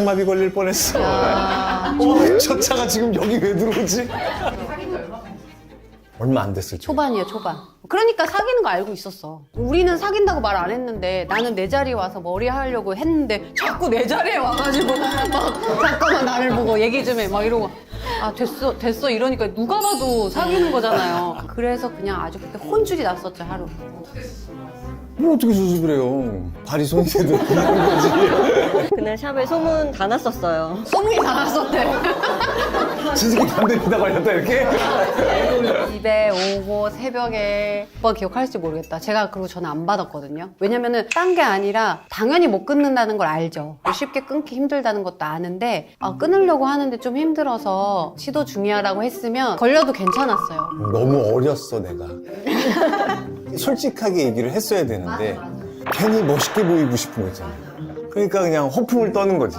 마비 걸릴 뻔했어. 야, 어, 저 차가 지금 여기 왜 들어오지? 얼마 안 됐을 때. 초반이야 초반. 그러니까 사귀는 거 알고 있었어. 우리는 사귄다고 말 안 했는데 나는 내 자리에 와서 머리 하려고 했는데 자꾸 내 자리에 와가지고 막 잠깐만 나를 보고 얘기 좀 해 막 이러고 아 됐어 됐어 이러니까 누가 봐도 사귀는 거잖아요. 그래서 그냥 아주 그때 혼줄이 났었죠 하루. 뭐 어떻게 수습을 해요? 발이 손이 돼도 그런 거지. 그날 샵에 소문 다 났었어요. 소문이 다 났었대. 진짜 담배 피다 걸렸다 이렇게? 집에 오고 새벽에 오빠 기억할지 모르겠다. 제가 그리고 전화 안 받았거든요. 왜냐면은 딴 게 아니라 당연히 못 끊는다는 걸 알죠. 쉽게 끊기 힘들다는 것도 아는데 아, 끊으려고 하는데 좀 힘들어서 시도 중이야라고 했으면 걸려도 괜찮았어요. 너무 어렸어 내가. 솔직하게 얘기를 했어야 되는데 괜히 멋있게 보이고 싶은 거 있잖아. 그러니까 그냥 허풍을 떠는 거지.